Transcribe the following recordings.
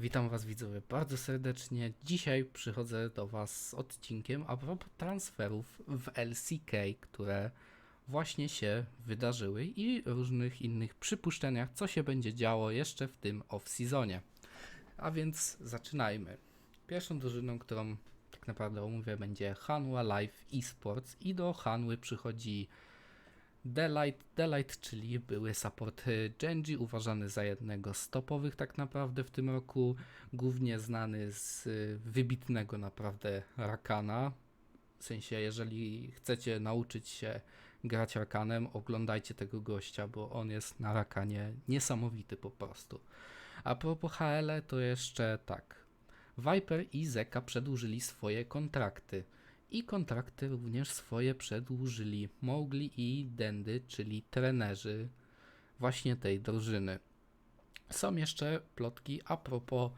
Witam Was widzowie bardzo serdecznie. Dzisiaj przychodzę do Was z odcinkiem a propos transferów w LCK, które właśnie się wydarzyły i różnych innych przypuszczeniach, co się będzie działo jeszcze w tym off-seasonie. A więc zaczynajmy. Pierwszą drużyną, którą tak naprawdę omówię będzie Hanwha Live Esports i do Hanły przychodzi Delight, Delight, czyli były support Genji, uważany za jednego z topowych tak naprawdę w tym roku, głównie znany z y, wybitnego naprawdę Rakana. W sensie, jeżeli chcecie nauczyć się grać Rakanem, oglądajcie tego gościa, bo on jest na Rakanie niesamowity po prostu. A propos HL, to jeszcze tak. Viper i Zeka przedłużyli swoje kontrakty. I kontrakty również swoje przedłużyli Mowgli i Dendy, czyli trenerzy właśnie tej drużyny. Są jeszcze plotki a propos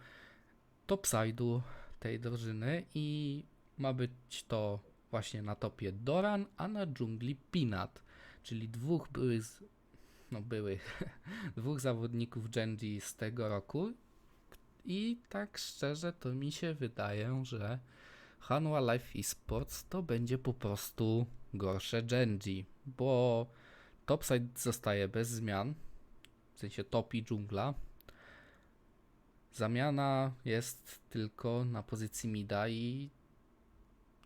topside'u tej drużyny i ma być to właśnie na topie Doran, a na dżungli Peanut, czyli dwóch byłych, no byłych, dwóch zawodników Genji z tego roku i tak szczerze to mi się wydaje, że Hanwha Life Esports to będzie po prostu gorsze Genji, bo topside zostaje bez zmian, w sensie top i dżungla. Zamiana jest tylko na pozycji mida i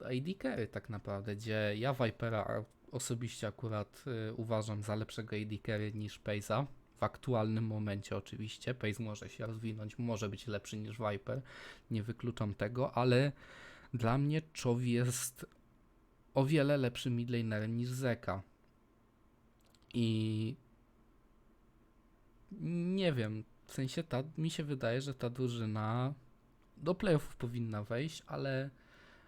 AD carry tak naprawdę, gdzie ja Vipera osobiście akurat y, uważam za lepszego AD carry niż Pace'a. W aktualnym momencie oczywiście. Pace może się rozwinąć, może być lepszy niż Viper. Nie wykluczam tego, ale dla mnie Czowi jest o wiele lepszym midlanerem niż Zeka. I nie wiem, w sensie ta, mi się wydaje, że ta drużyna do playoffów powinna wejść, ale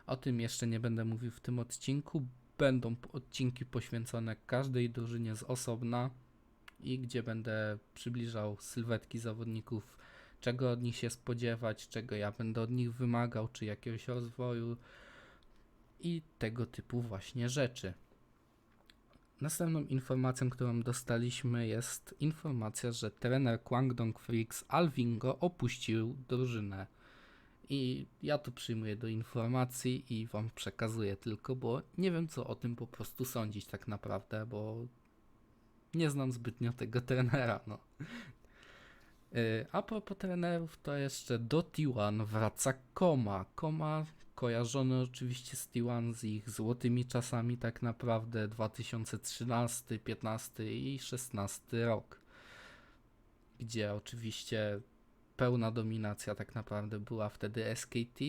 o tym jeszcze nie będę mówił w tym odcinku. Będą odcinki poświęcone każdej drużynie z osobna i gdzie będę przybliżał sylwetki zawodników, czego od nich się spodziewać, czego ja będę od nich wymagał, czy jakiegoś rozwoju i tego typu właśnie rzeczy. Następną informacją, którą dostaliśmy jest informacja, że trener Kwangdong Freaks Alvingo opuścił drużynę. I ja to przyjmuję do informacji i wam przekazuję tylko, bo nie wiem co o tym po prostu sądzić tak naprawdę, bo nie znam zbytnio tego trenera, no. Yy, A propos trenerów, to jeszcze do T1 wraca Koma. Koma kojarzony oczywiście z T1 z ich złotymi czasami tak naprawdę 2013, 15 i 16 rok. Gdzie oczywiście pełna dominacja tak naprawdę była wtedy SKT,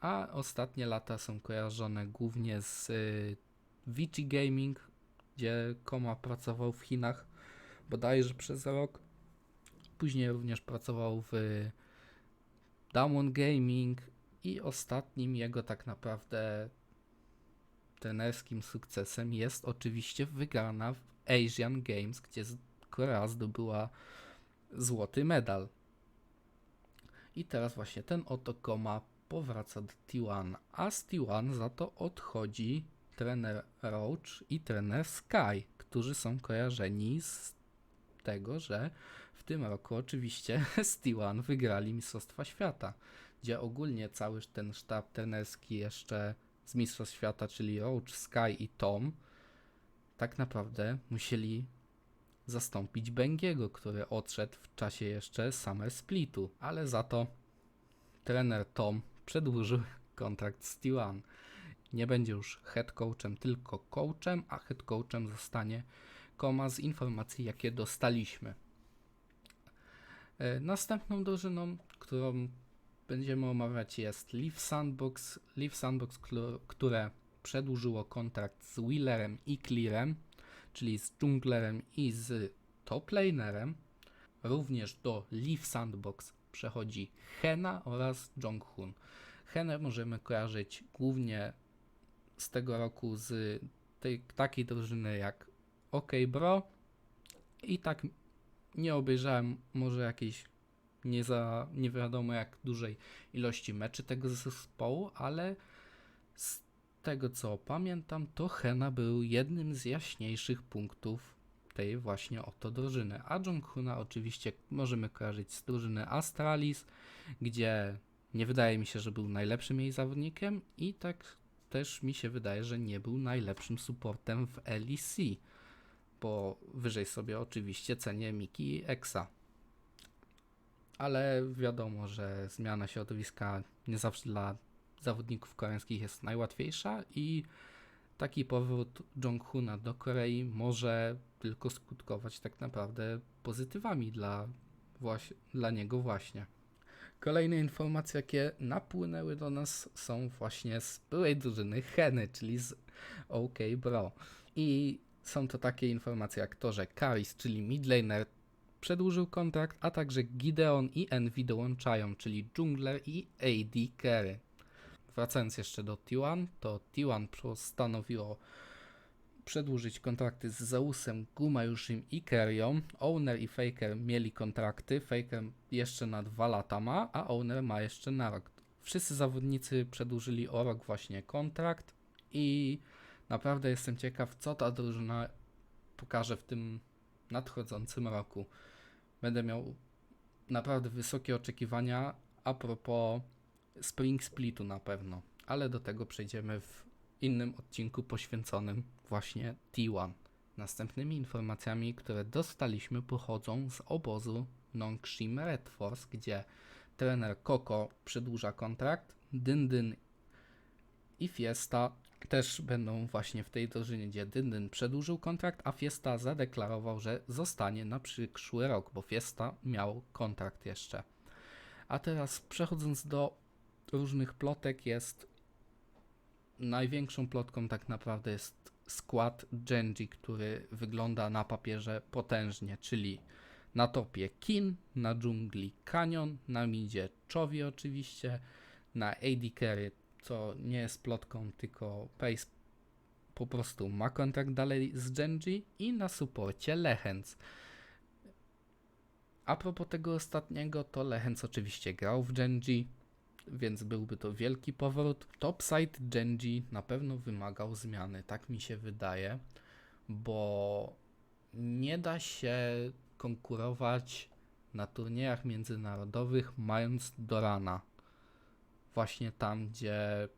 a ostatnie lata są kojarzone głównie z y, VG Gaming, gdzie Koma pracował w Chinach bodajże przez rok. Później również pracował w Damwon Gaming i ostatnim jego tak naprawdę trenerskim sukcesem jest oczywiście wygrana w Asian Games, gdzie Korea zdobyła złoty medal. I teraz właśnie ten oto Koma powraca do T1, a z T1 za to odchodzi trener Roach i trener Sky, którzy są kojarzeni z tego, że w tym roku oczywiście T1 wygrali Mistrzostwa Świata, gdzie ogólnie cały ten sztab trenerski jeszcze z Mistrzostw Świata, czyli Roach, Sky i Tom, tak naprawdę musieli zastąpić Bengiego, który odszedł w czasie jeszcze Summer Splitu, ale za to trener Tom przedłużył kontrakt z T1. Nie będzie już head coachem, tylko coachem, a head coachem zostanie Koma z informacji, jakie dostaliśmy. E, Następną drużyną, którą będziemy omawiać jest Leaf Sandbox, Leaf Sandbox, które przedłużyło kontrakt z Wheelerem i Clearem, czyli z Junglerem i z Toplanerem. Również do Leaf Sandbox przechodzi Hena oraz Jonghun. Henę możemy kojarzyć głównie z tego roku z tej, takiej drużyny jak OK Bro i tak nie obejrzałem może jakiejś nie za nie wiadomo jak dużej ilości meczy tego zespołu, ale z tego co pamiętam, to Hena był jednym z jaśniejszych punktów tej właśnie oto drużyny. A Jonghuna oczywiście możemy kojarzyć z drużyny Astralis, gdzie nie wydaje mi się, że był najlepszym jej zawodnikiem i tak też mi się wydaje, że nie był najlepszym supportem w LEC, bo wyżej sobie oczywiście cenię Miki Exa. Ale wiadomo, że zmiana środowiska nie zawsze dla zawodników koreańskich jest najłatwiejsza i taki powrót Jong-Huna do Korei może tylko skutkować tak naprawdę pozytywami dla, właśnie, dla niego właśnie. Kolejne informacje, jakie napłynęły do nas są właśnie z byłej drużyny Heny, czyli z OK Bro. I są to takie informacje jak to, że Karis, czyli midlaner, przedłużył kontrakt, a także Gideon i Envy dołączają, czyli Jungler i AD Carry. Wracając jeszcze do T1, to T1 postanowiło przedłużyć kontrakty z Zeusem, Gumajuszym i Kerią. Owner i Faker mieli kontrakty. Faker jeszcze na dwa lata ma, a Owner ma jeszcze na rok. Wszyscy zawodnicy przedłużyli o rok właśnie kontrakt i naprawdę jestem ciekaw, co ta drużyna pokaże w tym nadchodzącym roku. Będę miał naprawdę wysokie oczekiwania a propos Spring Splitu na pewno, ale do tego przejdziemy w innym odcinku poświęconym właśnie T1. Następnymi informacjami, które dostaliśmy, pochodzą z obozu Nongshim Red Force, gdzie trener Koko przedłuża kontrakt, Dyndyn i Fiesta też będą właśnie w tej drużynie, gdzie Dyndyn przedłużył kontrakt, a Fiesta zadeklarował, że zostanie na przyszły rok, bo Fiesta miał kontrakt jeszcze. A teraz przechodząc do różnych plotek jest największą plotką tak naprawdę jest skład Genji, który wygląda na papierze potężnie, czyli na topie Kin, na dżungli Canyon, na midzie Czowi oczywiście, na AD Carry, co nie jest plotką, tylko Pace po prostu ma kontakt dalej z Genji i na suporcie Lechens. A propos tego ostatniego, to Lechens oczywiście grał w Genji, więc byłby to wielki powrót. Topside Genji na pewno wymagał zmiany, tak mi się wydaje, bo nie da się konkurować na turniejach międzynarodowych mając Dorana. Właśnie tam, gdzie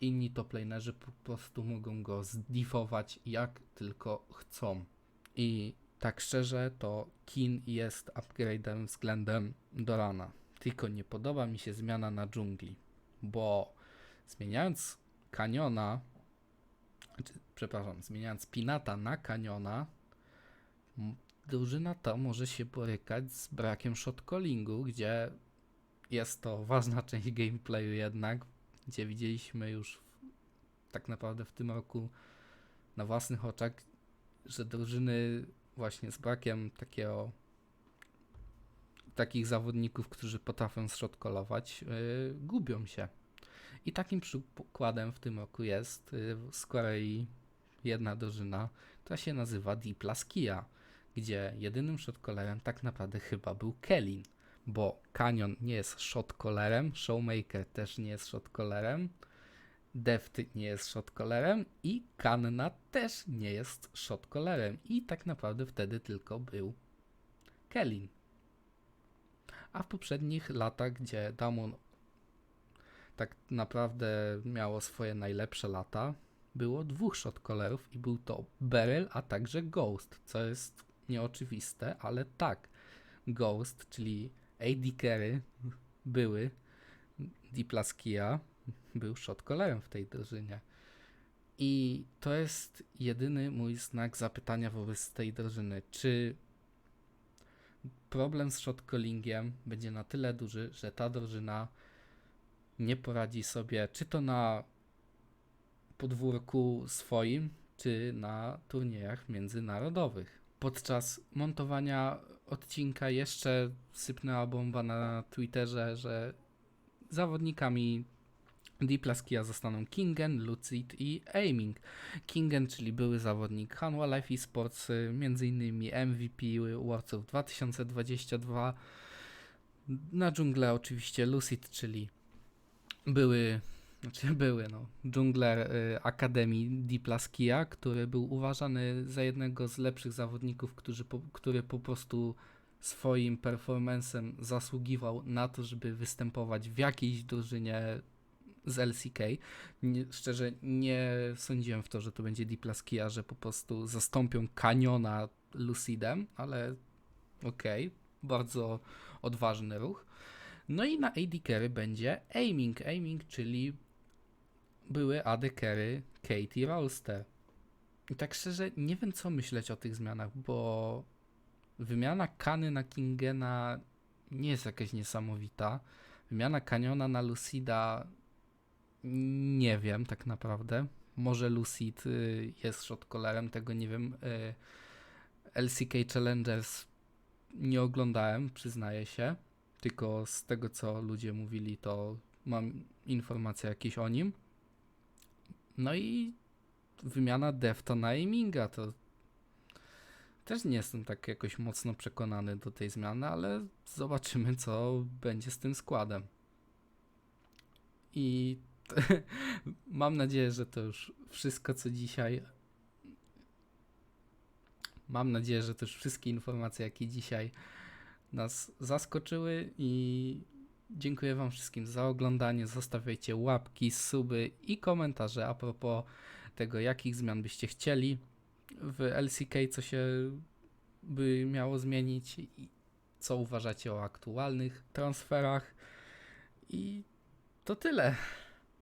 inni toplanerzy po prostu mogą go zdifować jak tylko chcą. I tak szczerze, to Kin jest upgrade'em względem Dorana. Tylko nie podoba mi się zmiana na dżungli, bo zmieniając kaniona, znaczy, przepraszam, zmieniając Pinata na kaniona, drużyna ta może się borykać z brakiem shotcallingu, gdzie jest to ważna część gameplayu jednak, gdzie widzieliśmy już w, tak naprawdę w tym roku na własnych oczach, że drużyny właśnie z brakiem takiego takich zawodników, którzy potrafią shotcallować, yy, gubią się. I takim przykładem w tym roku jest yy, z jedna drużyna, która się nazywa Diplas Kia, gdzie jedynym shotcallerem tak naprawdę chyba był Kellin, bo Canyon nie jest shotcallerem, Showmaker też nie jest shotcallerem, Deft nie jest shotcallerem i Kanna też nie jest shotcallerem i tak naprawdę wtedy tylko był Kellin. A w poprzednich latach, gdzie Damon tak naprawdę miało swoje najlepsze lata, było dwóch shotcallerów i był to Beryl, a także Ghost, co jest nieoczywiste, ale tak. Ghost, czyli AD Carry, były Diplaskia, był shotcallerem w tej drużynie. I to jest jedyny mój znak zapytania wobec tej drużyny. Czy problem z shotcallingiem będzie na tyle duży, że ta drużyna nie poradzi sobie, czy to na podwórku swoim, czy na turniejach międzynarodowych. Podczas montowania odcinka jeszcze sypnęła bomba na Twitterze, że zawodnikami Diplaskia zostaną Kingen, Lucid i Aiming. Kingen, czyli były zawodnik Hanwha Life Esports, m.in. MVP Warców 2022. Na dżunglę oczywiście Lucid, czyli były znaczy były, no, dżungler y, Akademii Diplaskia, który był uważany za jednego z lepszych zawodników, którzy po, który po prostu swoim performancem zasługiwał na to, żeby występować w jakiejś drużynie z LCK. Nie, szczerze nie sądziłem w to, że to będzie Diplaskia, że po prostu zastąpią Kaniona Lucidem, ale okej, bardzo odważny ruch. No i na AD carry będzie aiming, aiming, czyli były AD carry Katie Rolster. I tak szczerze nie wiem co myśleć o tych zmianach, bo wymiana Kany na Kingena nie jest jakaś niesamowita. Wymiana Kaniona na Lucida nie wiem tak naprawdę. Może Lucid y, jest shotcallerem, tego nie wiem. Y, LCK Challengers nie oglądałem, przyznaję się. Tylko z tego, co ludzie mówili, to mam informacje jakieś o nim. No i wymiana Defta na Aiminga to też nie jestem tak jakoś mocno przekonany do tej zmiany, ale zobaczymy, co będzie z tym składem. I mam nadzieję, że to już wszystko, co dzisiaj. Mam nadzieję, że już wszystkie informacje, jakie dzisiaj nas zaskoczyły i dziękuję Wam wszystkim za oglądanie. Zostawiajcie łapki, suby i komentarze a propos tego, jakich zmian byście chcieli w LCK, co się by miało zmienić i co uważacie o aktualnych transferach. I to tyle.